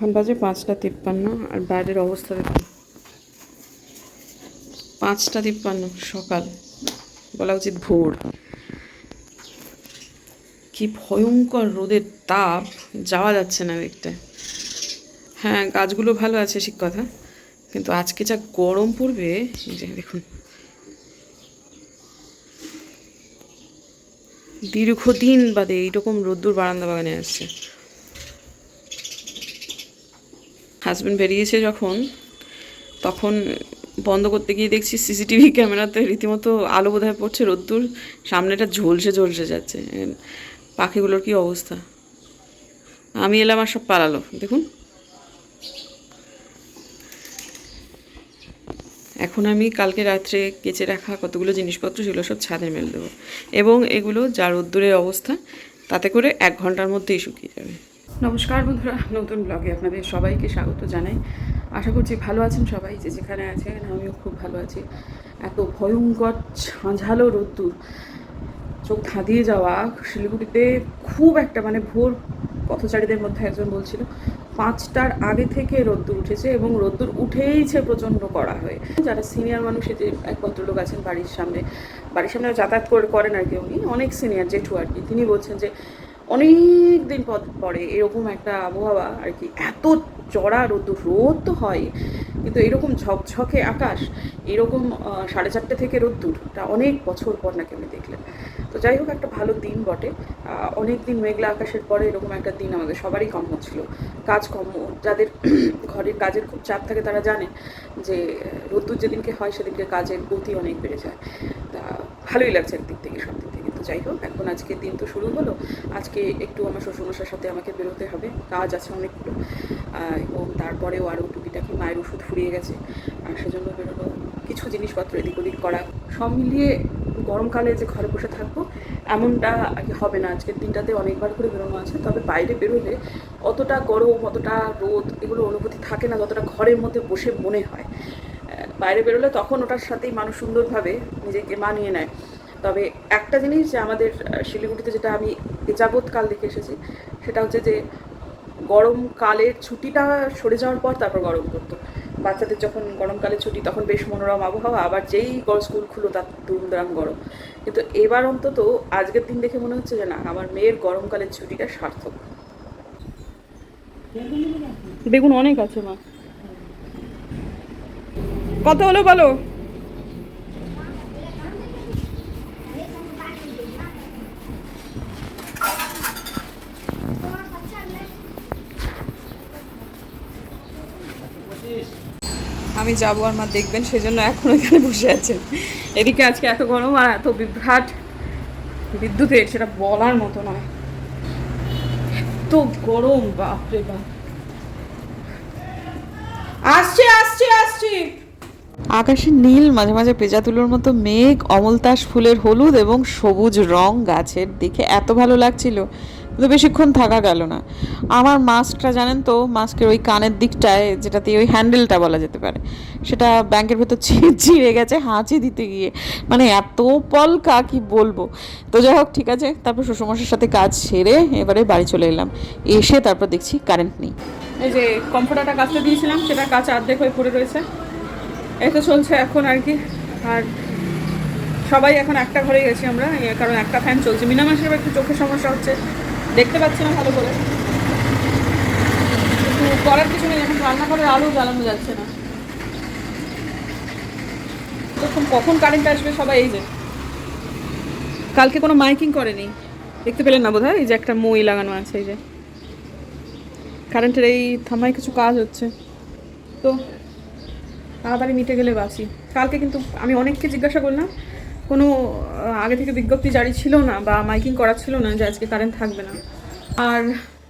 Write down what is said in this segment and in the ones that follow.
এখন বাজে পাঁচটা তিপ্পান্ন, আর বাইরের অবস্থা দেখুন। পাঁচটা তিপ্পান্ন, সকাল। বলা উচিত ভোর। কি ভয়ঙ্কর রোদের তাপ, যাওয়া যাচ্ছে না দেখতে। হ্যাঁ গাছগুলো ভালো আছে, ঠিক কথা। কিন্তু আজকে যা গরম পড়বে দেখুন। দীর্ঘদিন বাদে এইরকম রোদ্দুর বারান্দা বাগানে আসছে। হাজব্যান্ড বেরিয়েছে যখন, তখন বন্ধ করতে গিয়ে দেখছি সিসিটিভি ক্যামেরাতে রীতিমতো আলো বোধহয় পড়ছে রোদ্দুর সামনেটা ঝলসে ঝলসে যাচ্ছে। পাখিগুলোর কি অবস্থা? আমি এলাম আর সব পালালো, দেখুন। এখন আমি কালকে রাত্রে কেচে রাখা কতগুলো জিনিসপত্র সেগুলো সব ছাদে মেলে দেবো। এবং এগুলো যা রোদ্দুরের অবস্থা, তাতে করে এক ঘণ্টার মধ্যেই শুকিয়ে যাবে। নমস্কার বন্ধুরা, নতুন ব্লগে আপনাদের সবাইকে স্বাগত জানাই। আশা করছি ভালো আছেন সবাই, যে যেখানে আছেন আমিও খুব ভালো আছি। এত ভয়ঙ্কর ঝাঁঝালো রোদ্দুর, চোখ ধাঁধিয়ে যাওয়া, শিলিগুড়িতে খুব একটা মানে ভোর পথচারীদের মধ্যে একজন বলছিল, পাঁচটার আগে থেকে রোদ্দুর উঠেছে এবং রোদ্দুর উঠেইছে প্রচণ্ড করা হয়ে। যারা সিনিয়র মানুষ যে এক ভদ্রলোক আছেন বাড়ির সামনে বাড়ির সামনে যাতায়াত করে করেন আর কি উনি, অনেক সিনিয়র জেঠু আর কি। তিনি বলছেন যে অনেক দিন পর, পরে এরকম একটা আবহাওয়া আর কি, এত চড়া রোদ্দুর, রোদ তো হয়, কিন্তু এরকম ঝকঝকে আকাশ, এরকম সাড়ে চারটে থেকে রোদ্দুরটা অনেক বছর পর নাকি আমি দেখলেন তো যাই হোক, একটা ভালো দিন বটে। অনেক দিন মেঘলা আকাশের পরে এরকম একটা দিন আমাদের সবারই কম হচ্ছিল কাজ কম যাদের ঘরের কাজের খুব চাপ থাকে তারা জানেন যে, রোদ্দুর যেদিনকে হয় সেদিনকে কাজের গতি অনেক বেড়ে যায়। তা ভালোই লাগছে একদিক থেকে সব দিক থেকে। যাই হোক, এখন আজকে দিন তো শুরু হলো। আজকে একটু আমার শ্বশুরমশার সাথে আমাকে বেরোতে হবে, কাজ আছে অনেকগুলো। এবং তারপরেও আরও টুকিটাকি মায়ের ওষুধ ফুরিয়ে গেছে, আর সেজন্য বেরোনো কিছু জিনিসপত্র এদিক ওদিক করা। সব মিলিয়ে গরমকালে যে ঘরে বসে থাকব, এমনটা হবে না। আজকের দিনটাতে অনেকবার করে বেরোনো আছে, তবে বাইরে বেরোলে অতটা গরম, অতটা রোদ এগুলো অনুভূতি থাকে না, যতটা ঘরের মধ্যে বসে মনে হয়। বাইরে বেরোলে তখন ওটার সাথেই মানুষ সুন্দরভাবে নিজেকে মানিয়ে নেয়। তবে একটা জিনিস যে আমাদের শিলিগুড়িতে যেটা আমি যাবৎকাল দেখে এসেছি, সেটা হচ্ছে যে গরমকালের ছুটিটা সরে যাওয়ার পর তারপর গরম করতো। বাচ্চাদের যখন গরমকালের ছুটি, তখন বেশ মনোরম আবহাওয়া, আবার যেই স্কুল খুলো তার দুমদাম গরম। কিন্তু এবার অন্তত আজকের দিন দেখে মনে হচ্ছে যে না, আমার মেয়ের গরমকালের ছুটিটা সার্থক। বেগুন অনেক আছে মা। কত হলো বলো? আমি যাব আর মা দেখবেন, সেজন্য এখন এখানে বসে আছেন। এদিকে আজকে এত গরম আর এত বিভ্রাট বিদ্যুতের, সেটা বলার মতো নয়। এত গরম, বাপরে বাপ। আসছে আসছে আসছে। আকাশের নীল, মাঝে মাঝে পেঁজা তুলোর মতো মেঘ, অমলতাস ফুলের হলুদ এবং সবুজ রং গাছের দেখে এত ভালো লাগছিল। কিন্তু বেশিক্ষণ থাকা গেল না। আমার মাস্কটা জানেন তো মাস্কের ওই কানের দিকটায় যেটাতে ওই হ্যান্ডেলটা বলা যেতে পারে, সেটা ব্যাংকের ভেতর ছিঁড়ে গেছে হাঁচি দিতে গিয়ে। মানে এত পলকা কি বলব। তো যাই হোক, ঠিক আছে, তারপর শ্বশুরমশার সাথে কাজ সেরে এবারে বাড়ি চলে এলাম। এসে তারপর দেখছি কারেন্ট নেই। এই যে কম্পিউটারটা কাজটা দিয়েছিলাম, সেটা কাজ অর্ধেক হয়ে পড়ে রয়েছে। এই তো চলছে এখন আর কি। আর সবাই এখন একটা ঘরে গেছি আমরা কারণ একটা ফ্যান চলছে। মিনা মাসের এবার একটু চোখের সমস্যা হচ্ছে। দেখতে পাচ্ছি না ভালো করে। কিন্তু করার কিছু নেই, এখন রান্নাঘরের আলো জ্বালানো যাচ্ছে না। তখন কখন কারেন্ট আসবে সবাই এই যে। কালকে কোনো মাইকিং করেনি। দেখতে পেলেন না বোধহয়? এই যে একটা মই লাগানো আছে, এই যে। কারেন্টের এই থামায় কিছু কাজ হচ্ছে। তো, তাড়াতাড়ি মিটে গেলে বাঁচি। কালকে কিন্তু আমি অনেককে জিজ্ঞাসা করলাম কোনো আগে থেকে বিজ্ঞপ্তি জারি ছিল না বা মাইকিং করা ছিল না যে আজকে কারেন্ট থাকবে না। আর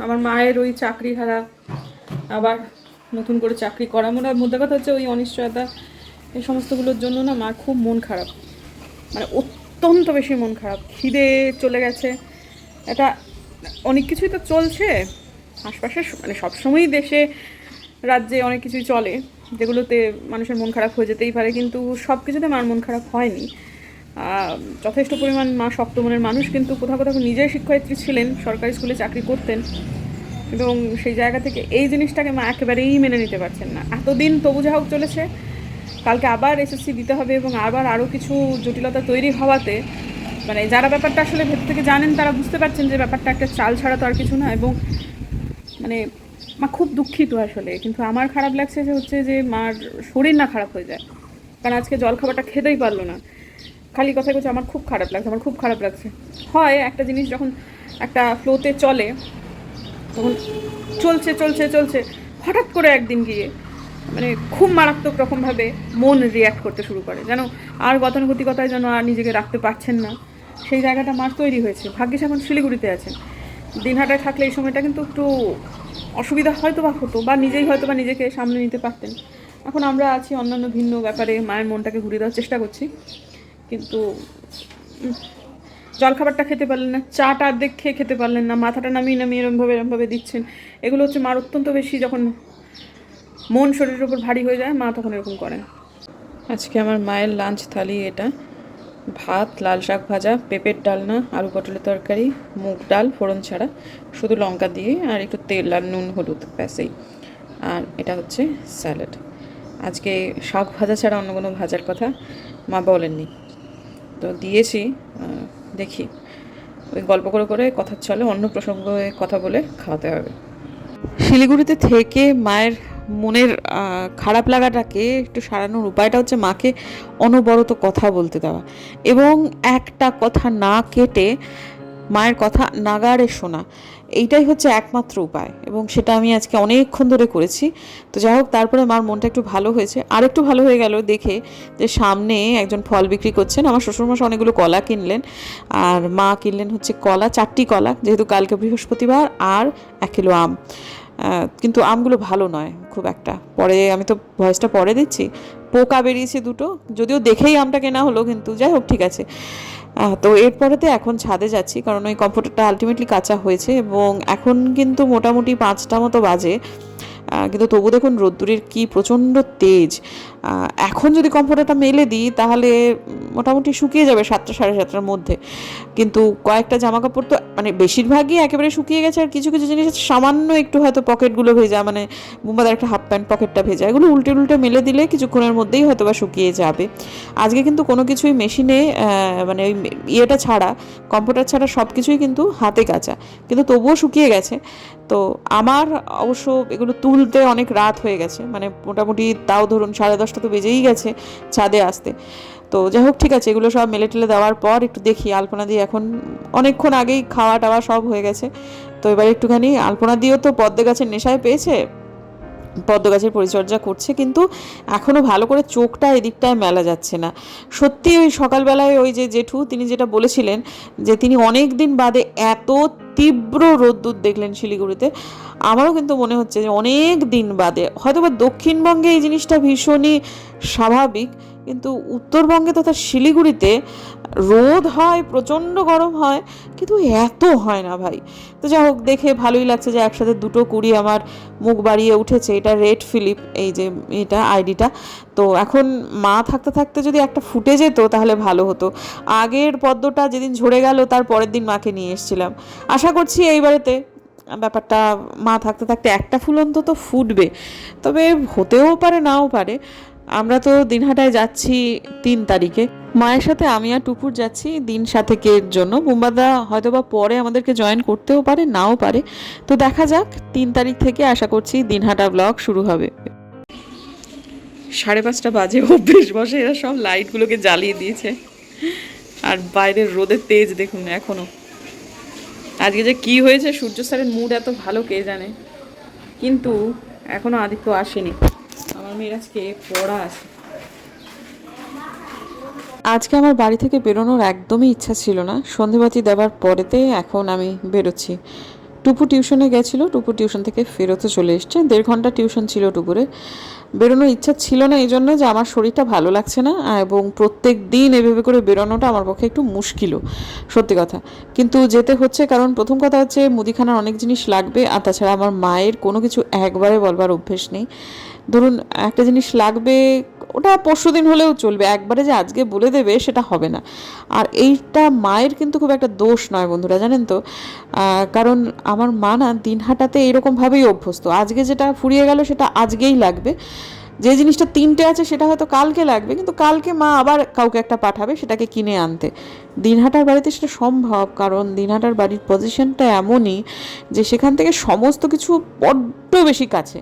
আমার মায়ের ওই চাকরি হারা আবার নতুন করে চাকরি করা। মনে মধ্যে কথা হচ্ছে ওই অনিশ্চয়তা, এই সমস্তগুলোর জন্য না মার খুব মন খারাপ। মানে অত্যন্ত বেশি মন খারাপ। খিদে চলে গেছে। এটা অনেক কিছুই তো চলছে। আশপাশে মানে সবসময়ই দেশে, রাজ্যে অনেক কিছুই চলে। যেগুলোতে মানুষের মন খারাপ হয়ে যেতেই পারে, কিন্তু সব কিছুতে মার মন খারাপ হয়নি। যথেষ্ট পরিমাণ মা শক্ত মনের মানুষ, কিন্তু কোথাও কোথাও নিজেই শিক্ষয়িত্রী ছিলেন, সরকারি স্কুলে চাকরি করতেন। এবং সেই জায়গা থেকে এই জিনিসটাকে মা একেবারেই মেনে নিতে পারছেন না। এতদিন তবু যা হোক চলেছে, কালকে আবার এসএসসি দিতে হবে এবং আবার আরও কিছু জটিলতা তৈরি হওয়াতে মানে যারা ব্যাপারটা আসলে ভেতর থেকে জানেন, তারা বুঝতে পারছেন যে ব্যাপারটা একটা চাল ছাড়া তো আর কিছু না এবং মানে মা খুব দুঃখিত আসলে। কিন্তু আমার খারাপ লাগছে যে হচ্ছে যে মার শরীর না খারাপ হয়ে যায়। কারণ আজকে জল খাবারটা খেতেই পারল না। খালি কথা বলছে আমার খুব খারাপ লাগছে, আমার খুব খারাপ লাগছে। হয় একটা জিনিস যখন একটা ফ্লোতে চলে, তখন চলছে চলছে চলছে, হঠাৎ করে একদিন গিয়ে মানে খুব মারাত্মক রকমভাবে মন রিয়াক্ট করতে শুরু করে। যেন আর গতানুগতিকতায় যেন আর নিজেকে রাখতে পারছেন না। সেই জায়গাটা মার তৈরি হয়েছে। ভাগ্যিস এখন শিলিগুড়িতে আছেন দিনহাটায় থাকলে এই সময়টা কিন্তু একটু অসুবিধা হয়তো বা হতো বা নিজেই হয়তো বা নিজেকে সামনে নিতে পারতেন। এখন আমরা আছি অন্যান্য ভিন্ন ব্যাপারে, মায়ের মনটাকে ঘুরিয়ে দেওয়ার চেষ্টা করছি। কিন্তু জলখাবারটা খেতে পারলেন না, চাটা অর্ধেক খেয়ে খেতে পারলেন না, মাথাটা নামিয়ে নামিয়ে এরমভাবে এরমভাবে দিচ্ছেন। এগুলো হচ্ছে মার অত্যন্ত বেশি যখন মন শরীরের উপর ভারী হয়ে যায়, মা তখন এরকম করেন। আজকে আমার মায়ের লাঞ্চ থালি এটা। ভাত, লাল শাক ভাজা, পেঁপের ডালনা, আলু পটলের তরকারি, মুগ ডাল, ফোড়ন ছাড়া। শুধু লঙ্কা দিয়ে আর একটু তেল আর নুন, হলুদ ব্যাসেই আর এটা হচ্ছে স্যালাড। আজকে শাক ভাজা ছাড়া অন্য কোনো ভাজার কথা মা বলেননি। তো দিয়েছি দেখি। ওই গল্প করে করে কথা চলে, অন্য প্রসঙ্গে কথা বলে খাওয়াতে হবে। শিলিগুড়িতে থেকে মায়ের মনের খারাপ লাগাটাকে একটু সারানোর উপায়টা হচ্ছে মাকে অনবরত কথা বলতে দেওয়া এবং একটা কথা না কেটে মায়ের কথা নাগাড়ে শোনা। এইটাই হচ্ছে একমাত্র উপায় এবং সেটা আমি আজকে অনেকক্ষণ ধরে করেছি। তো যাই হোক, তারপরে আমার মনটা একটু ভালো হয়েছে। আর একটু ভালো হয়ে গেল দেখে যে সামনে একজন ফল বিক্রি করছেন। আমার শ্বশুরমশাই অনেকগুলো কলা কিনলেন। আর মা কিনলেন হচ্ছে কলা, চারটি কলা, যেহেতু কালকে বৃহস্পতিবার আর এক কিলো আম। কিন্তু আমগুলো ভালো নয় খুব একটা। পরে আমি তো ভয়েসটা পরে দিচ্ছি। পোকা বেরিয়েছে দুটো। যদিও দেখেই আমটা কেনা হলো, কিন্তু যাই হোক, ঠিক আছে। তো এরপরে তো এখন ছাদে যাচ্ছি, কারণ ওই কম্ফোর্টারটা আলটিমেটলি কাঁচা হয়েছে এবং এখন কিন্তু মোটামুটি পাঁচটা মতো বাজে। কিন্তু তবু দেখুন রোদ্দুরের কি প্রচণ্ড তেজ। এখন যদি কম্পিউটারটা মেলে দিই, তাহলে মোটামুটি শুকিয়ে যাবে সাতটা, সাড়ে সাতটার মধ্যে। কিন্তু কয়েকটা জামা কাপড় তো মানে বেশিরভাগই একেবারে শুকিয়ে গেছে, আর কিছু কিছু জিনিস সামান্য একটু হয়তো পকেটগুলো ভেজা মানে বুম্বাদার একটা হাফ প্যান্ট পকেটটা ভেজা, এগুলো উল্টে উল্টে মেলে দিলে কিছুক্ষণের মধ্যেই হয়তো বা শুকিয়ে যাবে। আজকে কিন্তু কোনো কিছুই মেশিনে মানে ওই ইয়েটা ছাড়া কম্পিউটার ছাড়া সব কিছুই কিন্তু হাতে কাচা। কিন্তু তবুও শুকিয়ে গেছে। তো আমার অবশ্য এগুলো তুলতে অনেক রাত হয়ে গেছে মানে মোটামুটি তাও ধরুন সাড়ে দশটা তো বেজেই গেছে ছাদে আসতে। তো যাই হোক, ঠিক আছে, এগুলো সব মেলে টেলে দেওয়ার পর একটু দেখি আলপনা দিয়ে এখন অনেকক্ষণ আগেই খাওয়া টাওয়া সব হয়ে গেছে। তো এবার একটুখানি আলপনা দিয়েও তো পদ্মে গাছের নেশায় পেয়েছে? পদ্ম গাছের পরিচর্যা করছে, কিন্তু এখনও ভালো করে চোখটা এদিকটায় মেলা যাচ্ছে না। সত্যি ওই সকালবেলায় ওই যে জেঠু, তিনি যেটা বলেছিলেন যে তিনি অনেক দিন বাদে এত তীব্র রোদ্দুর দেখলেন শিলিগুড়িতে, আমারও কিন্তু মনে হচ্ছে যে অনেক দিন বাদে। হয়তো বা দক্ষিণবঙ্গে এই জিনিসটা ভীষণই স্বাভাবিক কিন্তু উত্তরবঙ্গে তথা শিলিগুড়িতে রোদ হয়, প্রচণ্ড গরম হয়, কিন্তু এত হয় না ভাই। তো যাই হোক, দেখে ভালোই লাগছে যে একসাথে দুটো কুড়ি আমার মুখ বাড়িয়ে উঠেছে। এটা রেড ফিলিপ, এই যে এটা আইডিটা। তো এখন মা থাকতে থাকতে যদি একটা ফুটে যেত, তাহলে ভালো হতো। আগের পদ্মটা যেদিন ঝরে গেল, তার পরের দিন মাকে নিয়ে এসেছিলাম। আশা করছি এইবারেতে ব্যাপারটা মা থাকতে থাকতে একটা ফুল অন্তত ফুটবে। তবে হতেও পারে, নাও পারে। আমরা তো দিনহাটায় যাচ্ছি তিন তারিখে। মায়ের সাথে আমি আর টুপুর যাচ্ছি দিন সাথেকের জন্য। মুম্বাদা হয়তো বা পরে আমাদেরকে জয়েন করতেও পারে, নাও পারে। তো দেখা যাক, তিন তারিখ থেকে আশা করছি দিনহাটা ব্লগ শুরু হবে। সাড়ে পাঁচটা বাজে, অভ্যেস বসে, এরা সব লাইটগুলোকে জ্বালিয়ে দিয়েছে। আর বাইরের রোদের তেজ দেখুন এখনও। আজকে যে কি হয়েছে, সূর্য স্যারের মুড এত ভালো কে জানে। কিন্তু এখনও আদিত্য আসেনি। আজকে পড়া আছে। আজকে আমার বাড়ি থেকে বেরোনোর একদমই ইচ্ছা ছিল না। সন্ধেবাতি দেওয়ার পরেতে এখন আমি বেরোচ্ছি। টুপু টিউশনে গেছিল, টুপু টিউশন থেকে ফেরতও চলে এসছে। দেড় ঘণ্টা টিউশন ছিল টুপুরে। বেরোনোর ইচ্ছা ছিল না এই জন্য যে আমার শরীরটা ভালো লাগছে না এবং প্রত্যেক দিন এভাবে করে বেরোনোটা আমার পক্ষে একটু মুশকিলও, সত্যি কথা। কিন্তু যেতে হচ্ছে কারণ প্রথম কথা হচ্ছে মুদিখানার অনেক জিনিস লাগবে আর তাছাড়া আমার মায়ের কোনো কিছু একবারে বলবার অভ্যেস নেই। ধরুন, একটা জিনিস লাগবে, ওটা পরশু দিন হলেও চলবে, একবারে যে আজকে বলে দেবে সেটা হবে না। আর এইটা মায়ের কিন্তু খুব একটা দোষ নয় বন্ধুরা, জানেন তো? কারণ আমার মা না দিনহাটাতে এরকমভাবেই অভ্যস্ত। আজকে যেটা ফুরিয়ে গেল সেটা আজকেই লাগবে। যে জিনিসটা তিনটে আছে সেটা হয়তো কালকে লাগবে, কিন্তু কালকে মা আবার কাউকে একটা পাঠাবে সেটাকে কিনে আনতে। দিনহাটার বাড়িতে সেটা সম্ভব, কারণ দিনহাটার বাড়ির পজিশনটা এমনই যে সেখান থেকে সমস্ত কিছু বড্ড বেশি কাছে।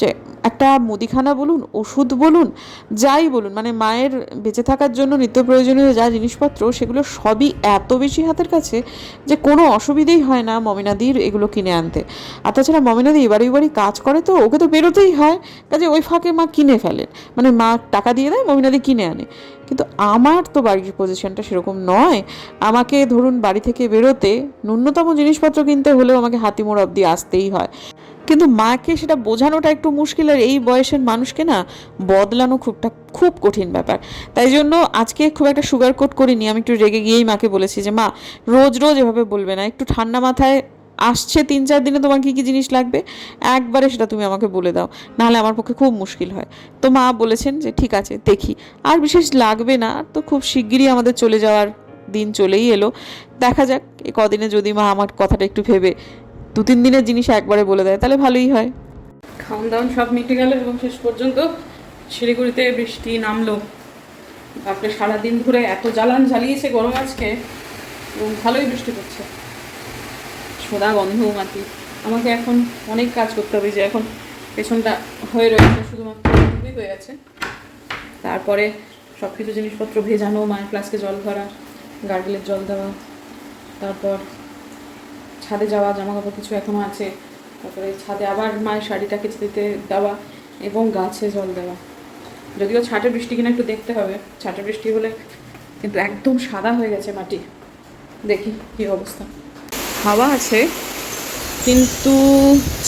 যে একটা মুদিখানা বলুন, ওষুধ বলুন, যাই বলুন মানে মায়ের বেঁচে থাকার জন্য নিত্য প্রয়োজনীয় যা জিনিসপত্র, সেগুলো সবই এত বেশি হাতের কাছে যে কোনো অসুবিধেই হয় না মমিনাদির এগুলো কিনে আনতে। আর তাছাড়া মমিনাদি এবারে বাড়ি কাজ করে তো, ওকে তো বেরোতেই হয়, কাজে ওই ফাঁকে মা কিনে ফেলেন মানে মা টাকা দিয়ে দেয় মমিনাদি কিনে আনে। কিন্তু আমার তো বাড়ির পজিশনটা সেরকম নয়, আমাকে ধরুন বাড়ি থেকে বেরোতে ন্যূনতম জিনিসপত্র কিনতে হলেও আমাকে হাতিমোড় অবধি আসতেই হয়। কিন্তু মাকে সেটা বোঝানোটা একটু মুশকিল আর এই বয়সের মানুষকে না বদলানো খুবটা খুব কঠিন ব্যাপার। তাই জন্য আজকে খুব একটা সুগার কোট করিনি, আমি একটু রেগে গিয়েই মাকে বলেছি যে, মা, রোজ রোজ এভাবে বলবে না। একটু ঠান্ডা মাথায় আসছে তিন চার দিনে তোমার কী কী জিনিস লাগবে? একবারে সেটা তুমি আমাকে বলে দাও। নাহলে আমার পক্ষে খুব মুশকিল হয়। তো মা বলেছেন যে, ঠিক আছে, দেখি। আর বিশেষ লাগবে না, তো খুব শিগগিরই আমাদের চলে যাওয়ার দিন চলেই এলো। দেখা যাক এ কদিনে যদি মা আমার কথাটা একটু ভেবে দু তিন দিনের জিনিস একবারে বলে দেয়, তাহলে ভালোই হয়। খাওয়ান দাওয়ান সব মিটে গেল এবং শেষ পর্যন্ত শিলিগুড়িতে বৃষ্টি নামলো। তারপরে সারাদিন ধরে এত জ্বালান জ্বালিয়েছে গরম আজকে, এবং ভালোই বৃষ্টি পড়ছে। সোদা গন্ধ মাটি আমাকে এখন অনেক কাজ করতে হবে যে এখন পেছনটা হয়ে রয়েছে, শুধুমাত্র হয়ে আছে তারপরে সব কিছু জিনিসপত্র ভেজানো, মায়ের ফ্লাস্কে জল ভরা, গার্গেলের জল দেওয়া, তারপর ছাদে যাওয়া জামা কাপড় কিছু এখনও আছে। তারপরে ছাদে আবার মায়ের শাড়িটা কেচে দিতে দেওয়া এবং গাছে জল দেওয়া। যদিও ছাটে বৃষ্টি কিনা একটু দেখতে হবে। ছাটে বৃষ্টি হলে কিন্তু একদম সাদা হয়ে গেছে মাটি। দেখি কি অবস্থা। হাওয়া আছে, কিন্তু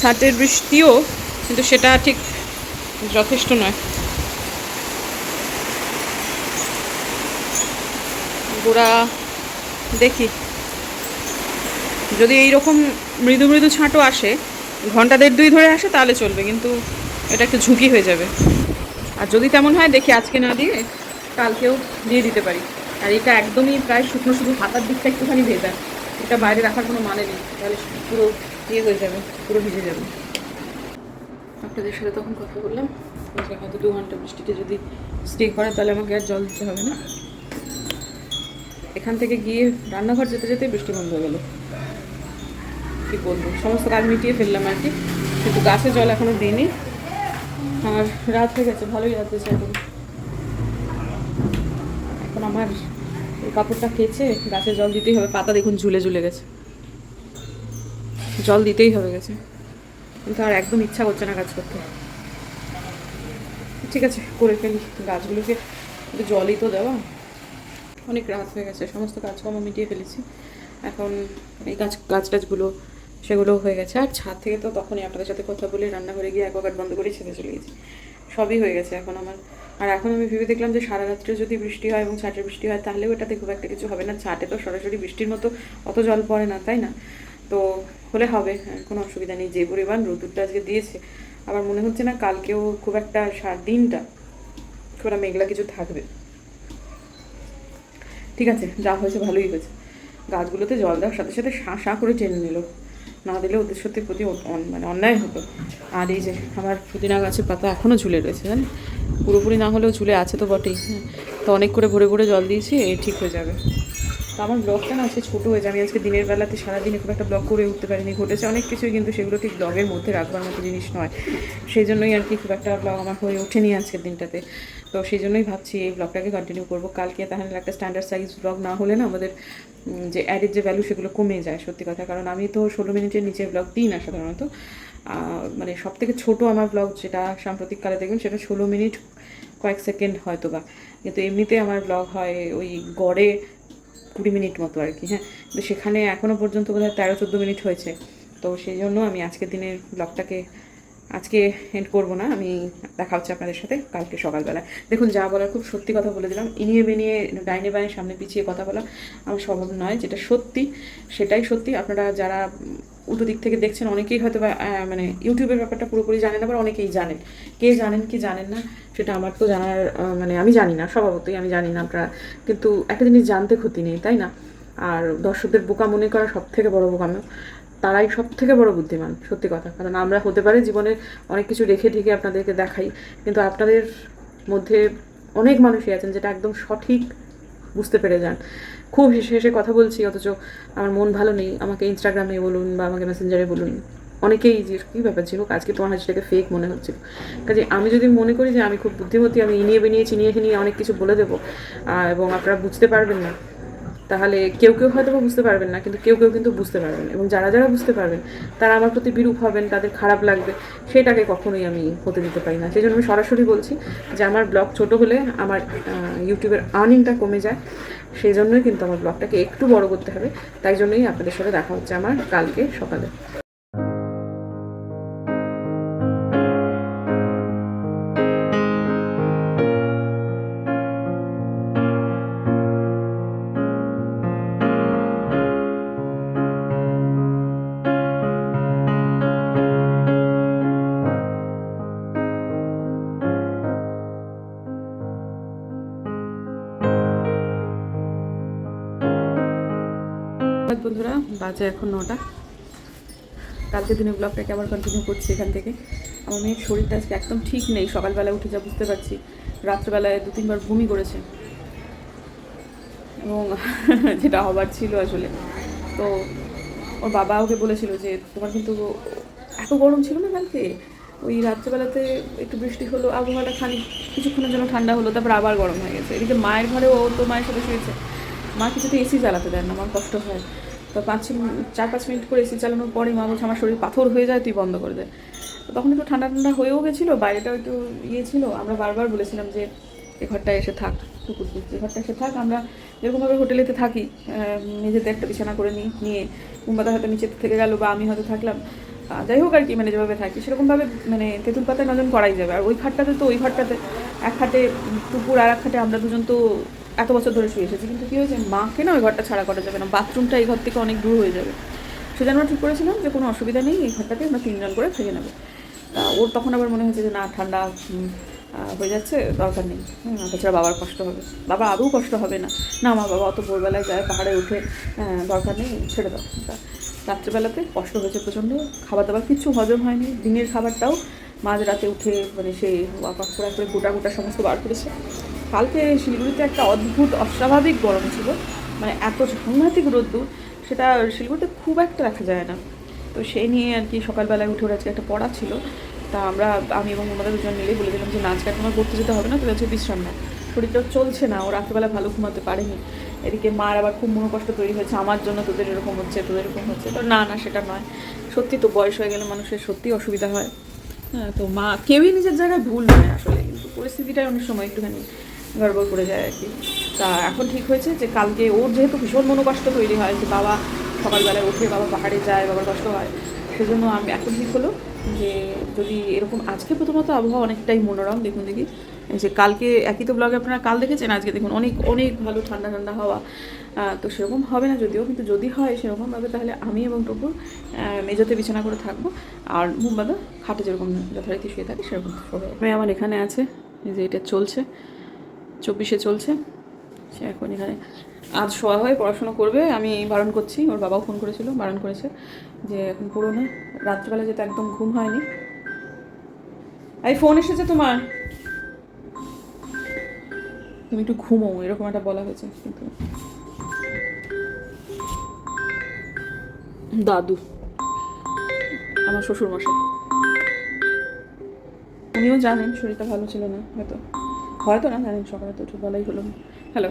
ছাটের বৃষ্টিও কিন্তু সেটা ঠিক যথেষ্ট নয়। গোড়া দেখি। যদি এই রকম মৃদু মৃদু ছাঁটো আসে, ঘণ্টা দেড় দুই ধরে আসে, তাহলে চলবে, কিন্তু এটা একটু ঝুঁকি হয়ে যাবে। আর যদি তেমন হয়, দেখি আজকে না দিয়ে কালকেও দিয়ে দিতে পারি। আর এটা একদমই প্রায় শুকনো শুধু হাতার দিকটা একটুখানি ভেজা। এটা বাইরে রাখার কোনো মানে নেই, তাহলে পুরো ইয়ে হয়ে যাবে, পুরো ভিজে যাবে। আপনাদের সাথে তখন কথা বললাম হয়তো দু ঘণ্টা বৃষ্টিতে যদি স্টে করে, তাহলে আমাকে আর জল দিতে হবে না। এখান থেকে গিয়ে রান্নাঘর যেতে যেতে বৃষ্টি বন্ধ হয়ে গেলো। কি বলব সমস্ত কাজ মিটিয়ে ফেললাম আর কি। কিন্তু গাছে জল এখনও দিইনি। আর রাত হয়ে গেছে, ভালোই রাত হয়েছে এখন। এখন আমার কাপড়টা কেচে গাছে জল দিতেই হবে। পাতা দেখুন ঝুলে ঝুলে গেছে। জল দিতেই হবে গেছে। কিন্তু আর একদম ইচ্ছা করছে না কাজ করতে। ঠিক আছে, করে ফেলি। গাছগুলোকে জলই তো দেওয়া। অনেক রাত হয়ে গেছে, সমস্ত কাজকর্ম মিটিয়ে ফেলেছি। এখন এই গাছ গাছ টাছগুলো সেগুলো হয়ে গেছে। আর ছাদ থেকে তো তখনই আপনাদের সাথে কথা বলে রান্নাঘরে গিয়ে অ্যাকোয়াগার্ড বন্ধ করে ছেড়ে চলে গেছি। সবই হয়ে গেছে এখন আমার। আর এখন আমি ভেবে দেখলাম যে সারা রাত্রে যদি বৃষ্টি হয় এবং ছাটের বৃষ্টি হয়, তাহলেও এটাতে খুব একটা কিছু হবে না। ছাটে তো সরাসরি বৃষ্টির মতো অত জল পড়ে না, তাই না? তো হলে হবে কোনো অসুবিধা নেই। যে পরিমাণ রোদুরটা আজকে দিয়েছে আবার মনে হচ্ছে না কালকেও খুব একটা দিনটা খুব একটা মেঘলা কিছু থাকবে। ঠিক আছে, যা হয়েছে ভালোই হয়েছে। গাছগুলোতে জল দেওয়ার সাথে সাথে শাঁ শাঁ করে টেনে নিল। না দিলে ওদের সত্যি প্রতি মানে অন্যায় হতো। আর এই যে আমার পুদিনা গাছের পাতা এখনও ঝুলে রয়েছে, জানেন? পুরোপুরি না হলেও ঝুলে আছে তো বটেই। তো অনেক করে ভরে ভরে জল দিয়েছি এই ঠিক হয়ে যাবে। তো আমার ব্লগটা না আজকে ছোটো হয়েছে। আমি আজকে দিনের বেলাতে সারাদিনে খুব একটা ব্লগ করে উঠতে পারিনি। ঘটেছে অনেক কিছুই, কিন্তু সেগুলো ঠিক ব্লগের মধ্যে রাখবার মতো জিনিস নয়। সেই জন্যই আর কি খুব একটা ব্লগ আমার হয়ে ওঠেনি আজকের দিনটাতে। তো সেই জন্যই ভাবছি এই ব্লগটাকে কন্টিনিউ করব। কালকে তাহলে একটা স্ট্যান্ডার্ড সাইজ ব্লগ না হলে না আমাদের যে অ্যাডের যে ভ্যালু সেগুলো কমে যায় সত্যি কথা। কারণ আমি তো ষোলো মিনিটের নিচে ব্লগ দিই না সাধারণত। মানে সব থেকে ছোটো আমার ব্লগ যেটা সাম্প্রতিককালে দেখবেন সেটা ষোলো মিনিট কয়েক সেকেন্ড হয়তো বা কিন্তু এমনিতে আমার ব্লগ হয় ওই গড়ে কুড়ি মিনিট মতো আর কি হ্যাঁ। কিন্তু সেখানে এখনও পর্যন্ত বোধ হয় তেরো চোদ্দ মিনিট হয়েছে। তো সেই জন্য আমি আজকের দিনের ব্লগটাকে আজকে এন্ড করব না, আমি দেখা হচ্ছে আপনাদের সাথে কালকে সকালবেলা। দেখুন, যা বলার খুব সত্যি কথা বলে দিলাম। ইনিয়ে বেনিয়ে, ডাইনে বাইনে সামনে পিছিয়ে কথা বলা আমার স্বভাব নয়, যেটা সত্যি, সেটাই সত্যি। আপনারা যারা উল্টো দিক থেকে দেখছেন, অনেকেই হয়তো মানে ইউটিউবের ব্যাপারটা পুরোপুরি জানেন, আবার অনেকেই জানেন। কে জানেন, কি জানেন না, সেটা আমার তো জানার মানে আমি জানি না, স্বভাবতই আমি জানি না আপনারা কিন্তু একটা জিনিস জানতে ক্ষতি নেই, তাই না? আর দর্শকদের বোকা মনে করা সব থেকে বড় বোকামো। তারাই সব থেকে বড় বুদ্ধিমান, সত্যি কথা। কারণ আমরা হতে পারে জীবনে অনেক কিছু রেখে ঢেকে আপনাদেরকে দেখাই, কিন্তু আপনাদের মধ্যে অনেক মানুষই আছেন যেটা একদম সঠিক বুঝতে পেরে যান। খুব হেসে হেসে কথা বলছি, অথচ আমার মন ভালো নেই, আমাকে ইনস্টাগ্রামে বলুন বা আমাকে মেসেঞ্জারে বলুন। অনেকেই যে, কী ব্যাপার ছিল আজকে তোমার হাসিটাকে ফেক মনে হচ্ছিল কাজে আমি যদি মনে করি যে আমি খুব বুদ্ধিমতী, আমি ইনিয়ে বেনিয়ে চিনিয়ে চিনিয়ে অনেক কিছু বলে দেবো এবং আপনারা বুঝতে পারবেন না তাহলে কেউ কেউ হয়তো বুঝতে পারবেন না, কিন্তু কেউ কেউ কিন্তু বুঝতে পারবেন এবং যারা যারা বুঝতে পারবেন, তারা আমার প্রতি বিরূপ হবেন, তাদের খারাপ লাগবে, সেটাকে কখনোই আমি হতে দিতে পারি না। সেই জন্য আমি সরাসরি বলছি যে আমার ব্লগ ছোট হলে আমার ইউটিউবের আর্নিংটা কমে যায় সেই জন্যই কিন্তু আমার ব্লগটাকে একটু বড় করতে হবে। তাই জন্যই আপনাদের সাথে দেখা হচ্ছে আমার কালকে সকালে। বন্ধুরা, বাজে এখন নটা। কালকে দিনের ব্লগটাকে আবার কন্টিনিউ করছি এখান থেকে? আমার মেয়ের শরীরটা আজকে একদম ঠিক নেই, সকালবেলা উঠে যা বুঝতে পারছি, রাত্রেবেলায় দু তিনবার বমি করেছে। এবং যেটা হবার ছিল আসলে। তো ওর বাবা ওকে বলেছিল যে, তোমার কিন্তু এত গরম ছিল না কালকে? ওই রাত্রেবেলাতে একটু বৃষ্টি হলো, আবহাওয়াটা খানি, কিছুক্ষণের জন্য ঠান্ডা হলো, তারপর আবার গরম হয়ে গেছে। এদিকে মায়ের ঘরে ও তো মায়ের সাথে শুয়েছে। মা কিছুতে এসি চালাতে দেন না, আমার কষ্ট হয়। তো পাঁচ চার পাঁচ মিনিট করে এসি চালানোর পরে মা বলছে, আমার শরীর পাথর হয়ে যায়, তুই বন্ধ করে দে। তখন একটু ঠান্ডা ঠান্ডা হয়েও গেছিল, বাইরেটাও একটু ইয়ে ছিল। আমরা বারবার বলেছিলাম যে, এ ঘরটায় এসে থাক কুকুর যে ঘরটা এসে থাক। আমরা যেরকমভাবে হোটেলেতে থাকি নিজেদের একটা বিছানা করে নিই নিয়ে কুম্বাদা হয়তো নিচে থেকে গেল বা আমি হয়তো থাকলাম। যাই হোক আর কি মানে যেভাবে থাকি, সেরকমভাবে মানে তেঁতুল পাতায় নজন করাই যাবে। আর ওই খাটটাতে তো, ওই ঘরটাতে এক খাটে টুকুর আর এক খাটে আমরা দুজন তো এত বছর ধরে শুয়ে এসেছি, কিন্তু কী হয়েছে? মাকে না ওই ঘরটা ছাড়া করা যাবে না, বাথরুমটা এই ঘর থেকে অনেক দূর হয়ে যাবে। সেজন্য আমরা ঠিক করেছিলাম যে কোনো অসুবিধা নেই, এই ঘরটাতে আমরা তিনজন করে থেকে নেব। তা ওর তখন আবার মনে হয়েছে যে না, ঠান্ডা হয়ে যাচ্ছে, দরকার নেই। তাছাড়া বাবার কষ্ট হবে। বাবা আদৌ কষ্ট হবে না। না আমার বাবা অত ভোরবেলায় যায়, পাহাড়ে উঠে দরকার নেই, ছেড়ে দাও। তা রাত্রেবেলাতে কষ্ট হয়েছে প্রচণ্ড। খাবার দাবার কিচ্ছু হজম হয়নি। দিনের খাবারটাও মাঝ রাতে উঠে মানে সে ওয়াক করে করে গোটা গোটা সমস্ত বার করেছে। কালকে শিলিগুড়িতে একটা অদ্ভুত, অস্বাভাবিক গরম ছিল। মানে এত সাংঘাতিক রোদ্দুর, সেটা শিলিগুড়িতে খুব একটা দেখা যায় না। তো সেই নিয়ে আর কি সকালবেলায় উঠে ওর আজকে একটা পড়া ছিল। তা আমরা, আমি এবং আমাদের দুজন মিলেই বলে দিলাম যে নাচ গান তোমার করতে যেতে হবে না তো হচ্ছে বিশ্রাম না শরীরটা চলছে না, ও রাত্রেবেলা ভালো ঘুমাতে পারেনি। এদিকে মার আবার খুব মনোকষ্ট তৈরি হয়েছে, আমার জন্য তোদের এরকম হচ্ছে, তোদের এরকম হচ্ছে। তো না না, সেটা নয়। সত্যি তো বয়স হয়ে গেলে মানুষের সত্যি অসুবিধা হয়। হ্যাঁ তো মা কেউই নিজের জায়গায় ভুল নয় আসলে, কিন্তু পরিস্থিতিটাই অনেক সময় একটুখানি গড়বড় করে যায় আর কি। তা এখন ঠিক হয়েছে যে কালকে ওর যেহেতু ভীষণ মনোকষ্ট তৈরি হয় যে বাবা সকালবেলায় উঠে বাবা পাহাড়ে যায় বাবার কষ্ট হয় সেজন্য আমি এখন ঠিক হলো যে যদি এরকম আজকে প্রথমত আবহাওয়া অনেকটাই মনোরম দেখুন দেখি। যে কালকে একই তো ব্লগে আপনারা কাল দেখেছেন আজকে দেখুন অনেক অনেক ভালো ঠান্ডা ঠান্ডা হাওয়া। তো সেরকম হবে না যদিও কিন্তু যদি হয় সেরকমভাবে তাহলে আমি এবং টুকুর আহ, বিছানা করে থাকব। আর মুম্বাদা খাটে যেরকম যথারীতি শুয়ে থাকে সেরকম শোবে আমার এখানে আছে যে এটা চলছে। চব্বিশে চলছে। সে এখন এখানে আজ শোয়া হয়ে, পড়াশোনা করবে। আমি বারণ করছি, ওর বাবাও ফোন করেছিল, বারণ করেছে যে এখন পুরো না। রাত্রিবেলা যেতে একদম ঘুম হয়নি। এই ফোন এসেছে তোমার? তুমি একটু ঘুমো এরকম একটা বলা হয়েছে কিন্তু। দাদু, আমার শ্বশুর মশাই উনিও জানেন, শরীরটা ভালো ছিল না, হয়তো। হয়তো না জানেন সকালে তো একটু বলাই হলো। হ্যালো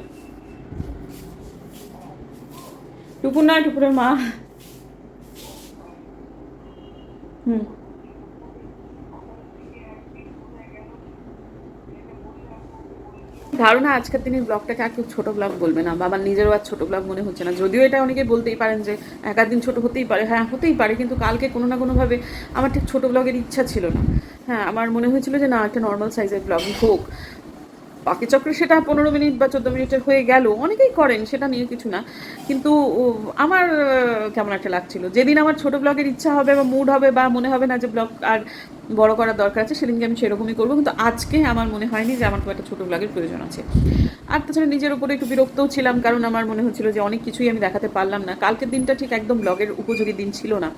টুপুর না, টুপুরের মা। হুম। ধারণা, আজকের দিনের ব্লগটাকে আর খুব ছোটো ব্লগ বলবে না। বাবার নিজেরও আর ছোটো ব্লগ মনে হচ্ছে না। যদিও এটা অনেকে বলতেই পারেন যে এক দিন ছোটো হতেই পারে। হ্যাঁ হতেই পারে, কিন্তু কালকে কোনো না কোনোভাবে আমার ঠিক ছোটো ব্লগের ইচ্ছা ছিল না। হ্যাঁ আমার মনে হয়েছিল যে, না, একটা নর্মাল সাইজের ব্লগই হোক। বাকি চক্রে সেটা পনেরো মিনিট বা চোদ্দ মিনিটের হয়ে গেল, অনেকেই করেন, সেটা নিয়ে কিছু না। কিন্তু আমার কেমন একটা লাগছিল। যেদিন আমার ছোট ব্লগের ইচ্ছা হবে বা মুড হবে বা মনে হবে না যে ব্লগ আর বড় করার দরকার আছে, সেদিনকে আমি সেরকমই করব। কিন্তু আজকে আমার মনে হয়নি যে আমার খুব একটা ছোটো ব্লগের প্রয়োজন আছে। আর তাছাড়া নিজের উপরে একটু বিরক্তও ছিলাম, কারণ আমার মনে হচ্ছিল যে অনেক কিছুই আমি দেখাতে পারলাম না। কালকের দিনটা ঠিক একদম ব্লগের উপযোগী দিন ছিল না।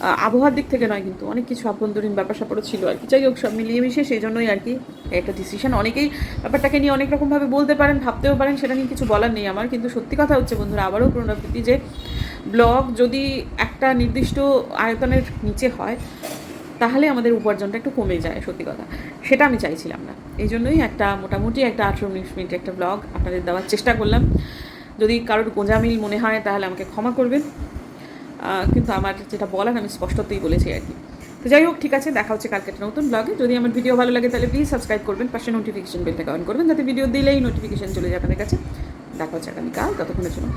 আবহাওয়ার দিক থেকে নয় কিন্তু অনেক কিছু আভ্যন্তরীণ ব্যাপার স্যাপারও ছিল আর কি। যাই হোক, সব মিলিয়ে মিশিয়ে সেই জন্যই আর কি একটা ডিসিশন অনেকেই ব্যাপারটাকে নিয়ে অনেক রকমভাবে বলতে পারেন, ভাবতেও পারেন, সেটা নিয়ে কিছু বলার নেই আমার। কিন্তু সত্যি কথা হচ্ছে, বন্ধুরা, আবারও পুনরাবৃত্তি যে ব্লগ যদি একটা নির্দিষ্ট আয়তনের নিচে হয়, তাহলে আমাদের উপার্জনটা একটু কমে যায়, সত্যি কথা। সেটা আমি চাইছিলাম না। এই জন্যই একটা মোটামুটি একটা আঠেরো উনিশ মিনিট একটা ব্লগ আপনাদের দেওয়ার চেষ্টা করলাম। যদি কারোর গোঁজামিল মনে হয়, তাহলে আমাকে ক্ষমা করবেন। কিন্তু আমার যেটা বলার আমি স্পষ্টতই বলেছি আর কি। তো যাই হোক, ঠিক আছে, দেখা হচ্ছে কালকে একটা নতুন ব্লগে যদি আমার ভিডিও ভালো লাগে তাহলে প্লিজ সাবস্ক্রাইব করবেন, পাশে নোটিফিকেশন বেলটাকে অন করবেন, যাতে ভিডিও দিলেই নোটিফিকেশন চলে যায় আপনাদের কাছে। দেখা হচ্ছে আগামীকাল, ততক্ষণের জন্য।